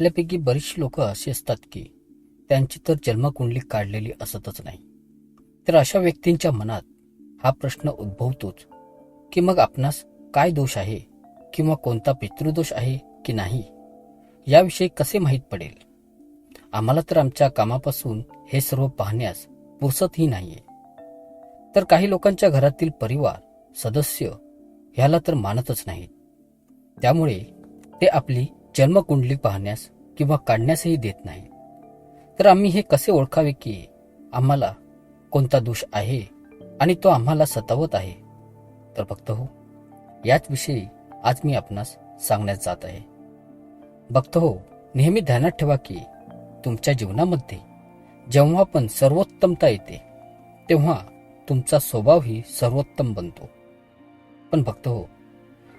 आपल्यापैकी बरीचशी लोक अशी असतात की त्यांची तर जन्मकुंडली काढलेली असतच नाही. तर अशा व्यक्तींच्या मनात हा प्रश्न उद्भवतोच की मग आपणास काय दोष आहे किंवा कोणता पितृदोष आहे की नाही याविषयी कसे माहीत पडेल? आम्हाला तर आमच्या कामापासून हे सर्व पाहण्यास पुरसतही नाहीये. तर काही लोकांच्या घरातील परिवार सदस्य ह्याला तर मानतच नाहीत. त्यामुळे ते आपली जन्मकुंडली पाहण्यास किंवा काढण्यासही देत नाही. तर आम्ही हे कसे ओळखावे की आम्हाला कोणता दोष आहे आणि तो आम्हाला सतावत आहे? तर भक्त हो याच विषयी आज मी आपणास सांगण्यात जात आहे. भक्त हो नेहमी ध्यानात ठेवा की तुमच्या जीवनामध्ये जेव्हा पण सर्वोत्तमता येते तेव्हा तुमचा स्वभावही सर्वोत्तम बनतो. पण भक्त हो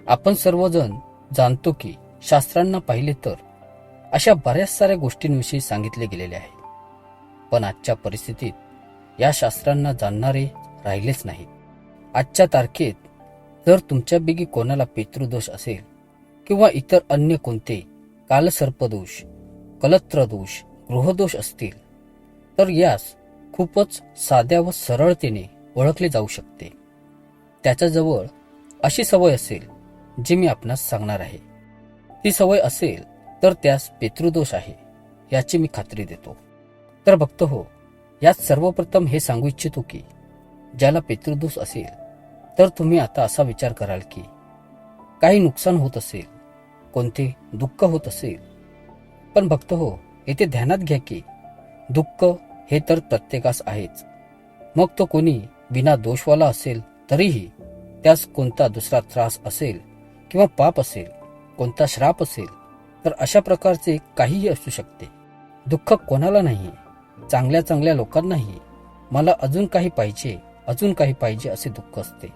आपण सर्वजण जाणतो की शास्त्रांना पाहिले तर अशा बऱ्याच साऱ्या गोष्टींविषयी सांगितले गेलेले आहे. पण आजच्या परिस्थितीत या शास्त्रांना जाणणारे राहिलेच नाहीत. आजच्या तारखेत जर तुमच्यापैकी कोणाला पितृदोष असेल किंवा इतर अन्य कोणते कालसर्पदोष कलत्रदोष गृहदोष असतील तर यास खूपच साध्या व सरळतेने ओळखले जाऊ शकते. त्याच्याजवळ अशी सवय असेल जी मी आपणास सांगणार आहे. ती सवय असेल तर त्यास पितृदोष आहे याची मी खात्री देतो. तर भक्त हो यात सर्वप्रथम हे सांगू इच्छितो की ज्याला पितृदोष असेल तर तुम्ही आता असा विचार कराल की काही नुकसान होत असेल कोणते दुःख होत असेल पण भक्त हो येथे ध्यानात घ्या की दुःख हे तर प्रत्येकास आहेच. मग तो कोणी विना दोषवाला असेल तरीही त्यास कोणता दुसरा त्रास असेल किंवा पाप असेल कोणता श्राप असेल तर अशा प्रकारचे काहीही असू शकते. दुःख कोणाला नाही चांगल्या चांगल्या लोकांनाही. मला अजून काही पाहिजे अजून काही पाहिजे असे दुःख असते.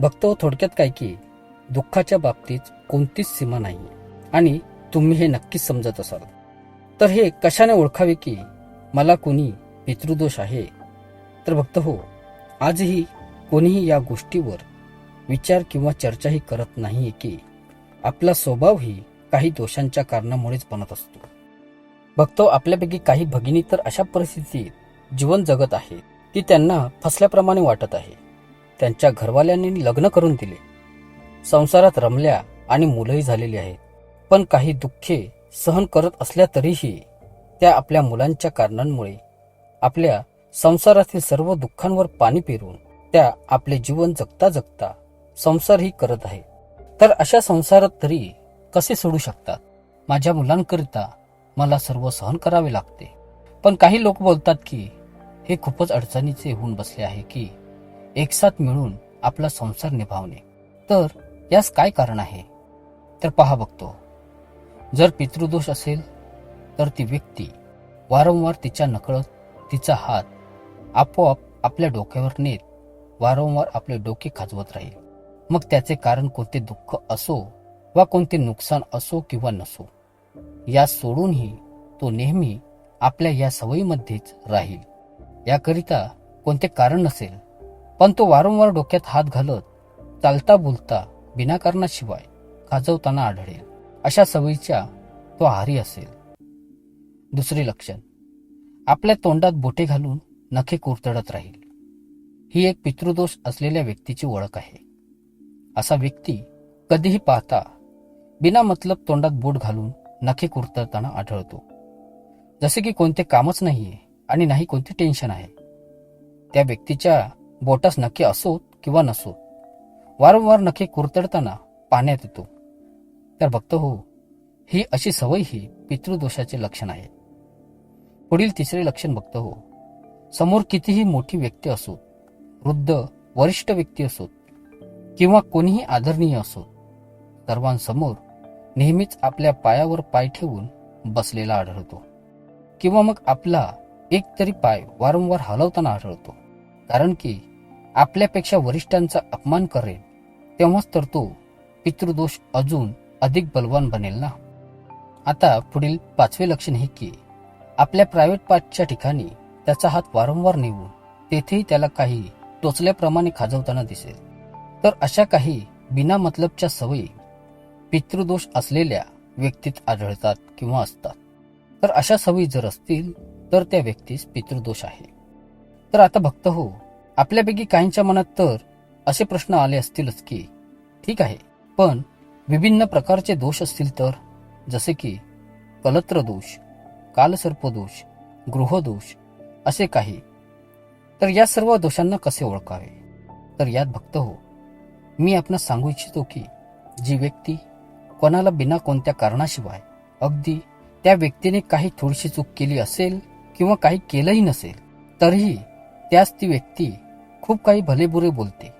भक्त हो, थोडक्यात काय की दुःखाच्या बाबतीत कोणतीच सीमा नाही. आणि तुम्ही हे नक्कीच समजत असाल. तर हे कशाने ओळखावे की मला कोणी पितृदोष आहे? तर भक्त हो आजही कोणीही या गोष्टीवर विचार किंवा चर्चाही करत नाही की आपला स्वभावही काही दोषांच्या कारणामुळेच बनत असतो. भक्तो आपल्यापैकी काही भगिनी तर अशा परिस्थितीत जीवन जगत आहेत ती त्यांना फसल्याप्रमाणे वाटत आहे. त्यांच्या घरवाल्यांनी लग्न करून दिले. संसारात रमल्या आणि मुलंही झालेली आहेत. पण काही दुःखे सहन करत असल्या तरीही त्या आपल्या मुलांच्या कारणांमुळे आपल्या संसारातील सर्व दुःखांवर पाणी पेरून त्या आपले जीवन जगता जगता संसारही करत आहेत. तर अशा संसारात तरी कसे सोडू शकतात? माझ्या मुलांकरिता मला सर्व सहन करावे लागते. पण काही लोक बोलतात की हे खूपच अडचणीचे होऊन बसले आहे की एकसाथ मिळून आपला संसार निभावणे. तर यास काय कारण आहे? तर पहा बघतो. जर पितृदोष असेल तर ती व्यक्ती वारंवार तिच्या नकळत तिचा हात आपोआप आपल्या डोक्यावर नेत वारंवार आपले डोके खाजवत राहील. मग त्याचे कारण कोणते दुःख असो वा कोणते नुकसान असो किंवा नसो या सोडूनही तो नेहमी आपल्या या सवयीमध्येच राहील. याकरिता कोणते कारण नसेल पण तो वारंवार डोक्यात हात घालत चालता बोलता विनाकारणाशिवाय खाजवताना आढळेल. अशा सवयीच्या तो आहारी असेल. दुसरे लक्षण. आपल्या तोंडात बोटे घालून नखे कुरतडत राहील. ही एक पितृदोष असलेल्या व्यक्तीची ओळख आहे. असा व्यक्ती कधीही पाहता बिना मतलब तोंडात बोट घालून नखे कुरतडताना आढळतो. जसे की कोणते कामच नाहीये आणि नाही कोणते टेन्शन आहे. त्या व्यक्तीच्या बोटास नखे असोत किंवा नसोत. वारंवार नखे कुरतडताना पाण्यात येतो. तर भक्त हो ही अशी सवय ही पितृदोषाचे लक्षण आहे. पुढील तिसरे लक्षण बघतो हो समोर कितीही मोठी व्यक्ती असोत वृद्ध वरिष्ठ व्यक्ती असोत किंवा कोणीही आदरणीय असोत सर्वांसमोर नेहमीच आपल्या पायावर पाय ठेवून बसलेला आढळतो. किंवा मग आपला एक तरी पाय वारंवार हलवताना आढळतो. कारण की आपल्यापेक्षा वरिष्ठांचा अपमान करेल तेव्हाच तर तो पितृदोष अजून अधिक बलवान बनेल ना. आता पुढील पाचवे लक्षण हे की आपल्या प्रायव्हेट पार्टच्या ठिकाणी त्याचा हात वारंवार नेऊन तेथेही त्याला काही टोचल्याप्रमाणे खाजवताना दिसेल. तर अशा काही बिना मतलबच्या सवयी पितृदोष असलेल्या व्यक्तीत आढळतात किंवा असतात. तर अशा सवयी जर असतील तर त्या व्यक्तीस पितृदोष आहे. तर आता भक्त हो आपल्यापैकी काहींच्या मनात तर असे प्रश्न आले असतीलच की ठीक आहे पण विभिन्न प्रकारचे दोष असतील तर जसे की कलत्र दोष कालसर्पदोष गृहदोष असे काही. तर या सर्व दोषांना कसे ओळखावे? तर यात भक्त हो मी आपण सांगू इच्छितो की जी व्यक्ती कोणाला बिना कोणत्या कारणाशिवाय. अगदी त्या व्यक्तीने काही थोडीशी चूक केली असेल किंवा काही केलंही नसेल तरीही त्यास ती व्यक्ती खूप काही भलेबुरे बोलते.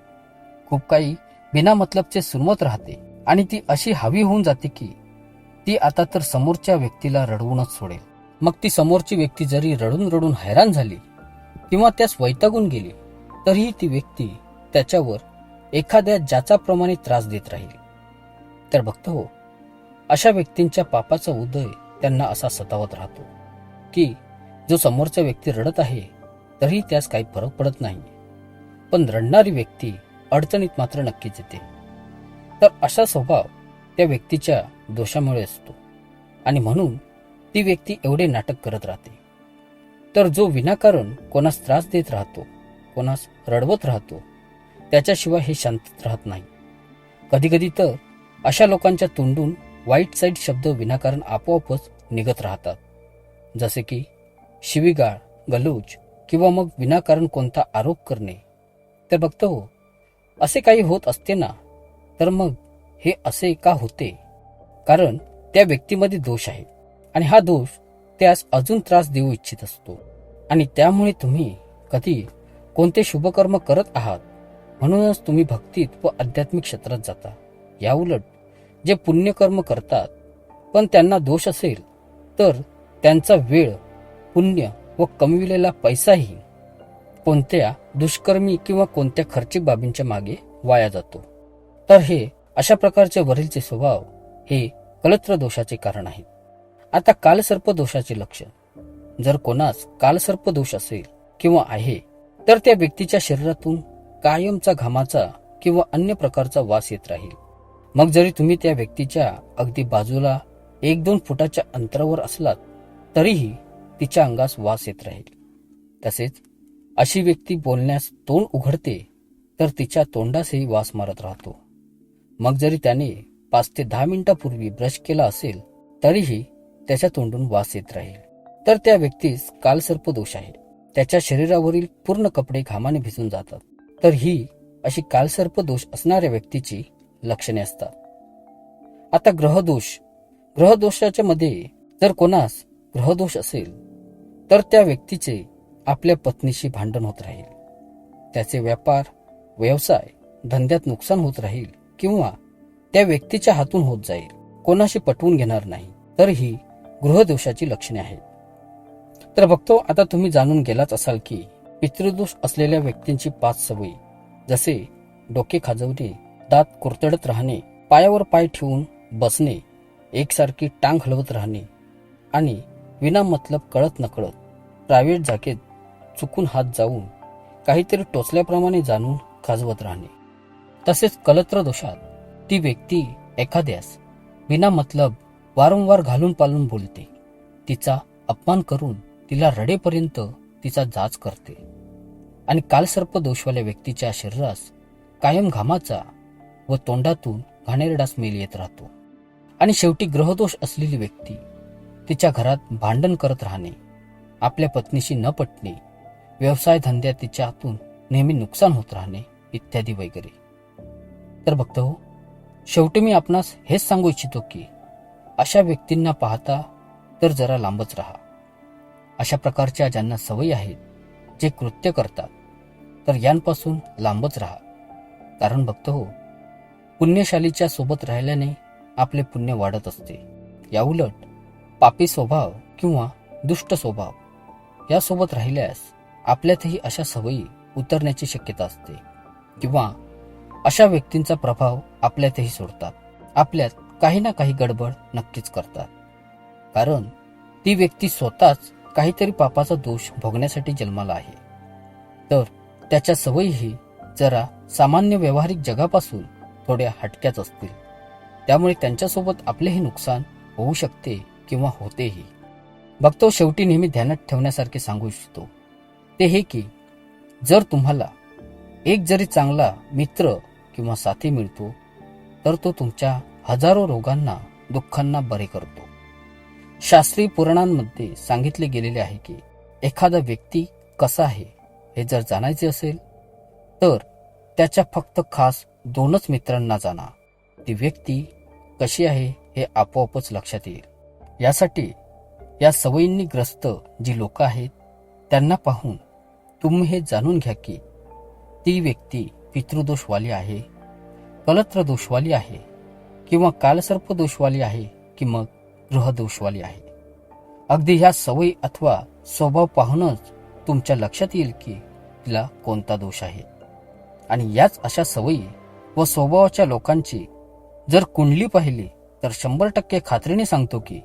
खूप काही बिना मतलबचे सुरमत राहते आणि ती अशी हवी होऊन जाते की ती आता तर समोरच्या व्यक्तीला रडवूनच सोडेल. मग ती समोरची व्यक्ती जरी रडून रडून हैराण झाली किंवा त्यास वैतागून गेली तरीही ती व्यक्ती त्याच्यावर एखाद्या ज्याच्याप्रमाणे त्रास देत राहील. तर भक्त हो अशा व्यक्तींच्या पापाचा उदय त्यांना असा सतावत राहतो की जो समोरचा व्यक्ती रडत आहे तरीही त्यास काही फरक पडत नाही. पण रडणारी व्यक्ती अडचणीत मात्र नक्कीच येते. तर असा स्वभाव त्या व्यक्तीच्या दोषामुळे असतो आणि म्हणून ती व्यक्ती एवढे नाटक करत राहते. तर जो विनाकारण कोणास त्रास देत राहतो कोणास रडवत राहतो त्याच्याशिवाय हे शांतत राहत नाही. कधीकधी तर अशा लोकांच्या तोंडून वाईट साईड शब्द विनाकारण आपोआपच निघत राहतात. जसे की शिवीगाळ गलूज किंवा मग विनाकारण कोणता आरोप करणे. तर बघतो हो असे काही होत असते ना तर मग हे असे का होते? कारण त्या व्यक्तीमध्ये दोष आहे आणि हा दोष त्यास अजून त्रास देऊ इच्छित असतो. आणि त्यामुळे तुम्ही कधी कोणते शुभकर्म करत आहात म्हणूनच तुम्ही भक्तीत व आध्यात्मिक क्षेत्रात जाता. याउलट जे पुण्यकर्म करतात पण त्यांना दोष असेल तर त्यांचा वेळ पुण्य व कमविलेला पैसाही कोणत्या दुष्कर्मी किंवा कोणत्या खर्चिक बाबींच्या मागे वाया जातो. तर हे अशा प्रकारचे वरीलचे स्वभाव हे कलत्र दोषाचे कारण आहेत. आता कालसर्प दोषाचे लक्षण. जर कोणास कालसर्प दोष असेल किंवा आहे तर त्या व्यक्तीच्या शरीरातून कायमचा घामाचा किंवा अन्य प्रकारचा वास येत राहील. मग जरी तुम्ही त्या व्यक्तीच्या अगदी बाजूला एक दोन फुटाच्या अंतरावर असलात तरीही तिच्या अंगास वास येत राहील. तसेच अशी व्यक्ती बोलण्यास तोंड उघडते तर तिच्या तोंडासही वास मारत राहतो. मग जरी त्याने पाच ते दहा मिनिटापूर्वी ब्रश केला असेल तरीही त्याच्या तोंडून वास येत राहील. तर त्या व्यक्तीस कालसर्प दोष आहे. त्याच्या शरीरावरील पूर्ण कपडे घामाने भिजून जातात. तर ही अशी कालसर्प दोष असणाऱ्या व्यक्तीची लक्षणे असतात. आता ग्रहदोष. ग्रहदोषाच्या मध्ये जर कोणास ग्रहदोष असेल तर त्या व्यक्तीचे आपल्या पत्नीशी भांडण होत राहील. त्याचे व्यापार व्यवसाय धंद्यात नुकसान होत राहील किंवा त्या व्यक्तीच्या हातून होत जाईल. कोणाशी पटवून घेणार नाही तर ही गृहदोषाची लक्षणे आहेत. तर बघतो आता तुम्ही जाणून गेलाच असाल की पितृदोष असलेल्या व्यक्तींची पाच सवयी जसे डोके खाजवणे दात कुरतडत राहणे पायावर पाय ठेवून बसणे एकसारखी टांग हलवत राहणे आणि विना मतलब कळत नकळत प्रायव्हेट जागेत चुकून हात जाऊन काहीतरी टोचल्याप्रमाणे जाणून खाजवत राहणे. तसेच कलत्र दोषात ती व्यक्ती एखाद्यास विना मतलब वारंवार घालून पालून बोलते. तिचा अपमान करून तिला रडेपर्यंत तिचा जाच करते. आणि कालसर्प दोषवाल्या व्यक्तीच्या शरीरास कायम घामाचा व तोंडातून घाणेरडा स्मेल येत राहतो. आणि शेवटी ग्रहदोष असलेली व्यक्ती तिच्या घरात भांडण करत राहणे आपल्या पत्नीशी न पटणे व्यवसाय धंद्यात तिच्या हातून नेहमी नुकसान होत राहणे इत्यादी वगैरे. तर बघतो हो शेवटी मी आपणास हेच सांगू इच्छितो की अशा व्यक्तींना पाहता तर जरा लांबच राहा. अशा प्रकारच्या ज्यांना सवयी आहेत जे कृत्य करतात तर यांपासून लांबच राहा. कारण बघतो हो पुण्यशालीच्या सोबत राहिल्याने आपले पुण्य वाढत असते. याउलट पापी स्वभाव किंवा दुष्ट स्वभाव यासोबत राहिल्यास आपल्यातही अशा सवयी उतरण्याची शक्यता असते किंवा अशा व्यक्तींचा प्रभाव आपल्यातही सोडतात. आपल्यात काही ना काही गडबड नक्कीच करतात. कारण ती व्यक्ती स्वतःच काहीतरी पापाचा दोष भोगण्यासाठी जन्माला आहे. तर त्याच्या सवयीही जरा सामान्य व्यावहारिक जगापासून थोड्या हटक्याच असतील. त्यामुळे त्यांच्यासोबत आपलेही नुकसान होऊ शकते किंवा होतेही. बघतो शेवटी नेहमी ध्यानात ठेवण्यासारखे सांगू इच्छितो. ते हे की जर तुम्हाला एक जरी चांगला मित्र किंवा साथी मिळतो तर तो तुमच्या हजारो रोगांना दुःखांना बरे करतो. शास्त्रीय पुराणांमध्ये सांगितले गेलेले आहे की एखादा व्यक्ती कसा आहे हे जर जाणायचे असेल तर त्याच्या फक्त खास दोनच मित्रांना जाणा ती व्यक्ती कशी आहे हे आपोआपच लक्षात येईल. यासाठी या सवयींनी ग्रस्त जी लोक आहेत त्यांना पाहून तुम्ही हे जाणून घ्या की ती व्यक्ती पितृदोषवाली आहे कलत्र दोषवाली आहे किंवा कालसर्प दोषवाली आहे की मग गृहदोषवाली आहे. अगदी ह्या सवयी अथवा स्वभाव पाहूनच तुमच्या लक्षात येईल की तिला कोणता दोष आहे. आणि याच अशा सवयी व स्वभावाच्या लोकांची जर कुंडली पाहिली तर शंभर टक्के खात्रीने सांगतो की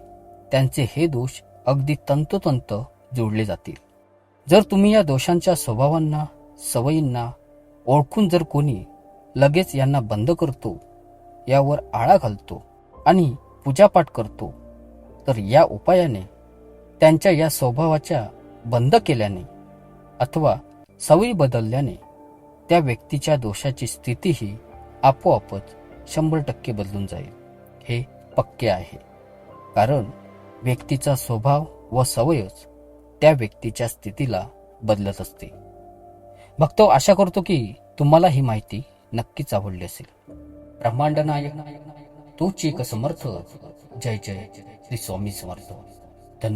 त्यांचे हे दोष अगदी तंतोतंत जोडले जातील. जर तुम्ही या दोषांच्या स्वभावांना सवयींना ओळखून जर कोणी लगेच यांना बंद करतो यावर आळा घालतो आणि पूजापाठ करतो तर या उपायाने त्यांच्या या स्वभावाच्या बंद केल्याने अथवा सवयी बदलल्याने त्या व्यक्तीच्या दोषाची स्थितीही आपोआपच शंभर टक्के बदलून जाईल. हे पक्के आहे. कारण व्यक्तीचा स्वभाव व सवयच त्या व्यक्तीच्या स्थितीला बदलत असते. भक्तो आशा करतो की तुम्हाला ही माहिती नक्कीच आवडली असेल. ब्रह्मांड नायक तूच एक समर्थ. जय जय श्री स्वामी समर्थ.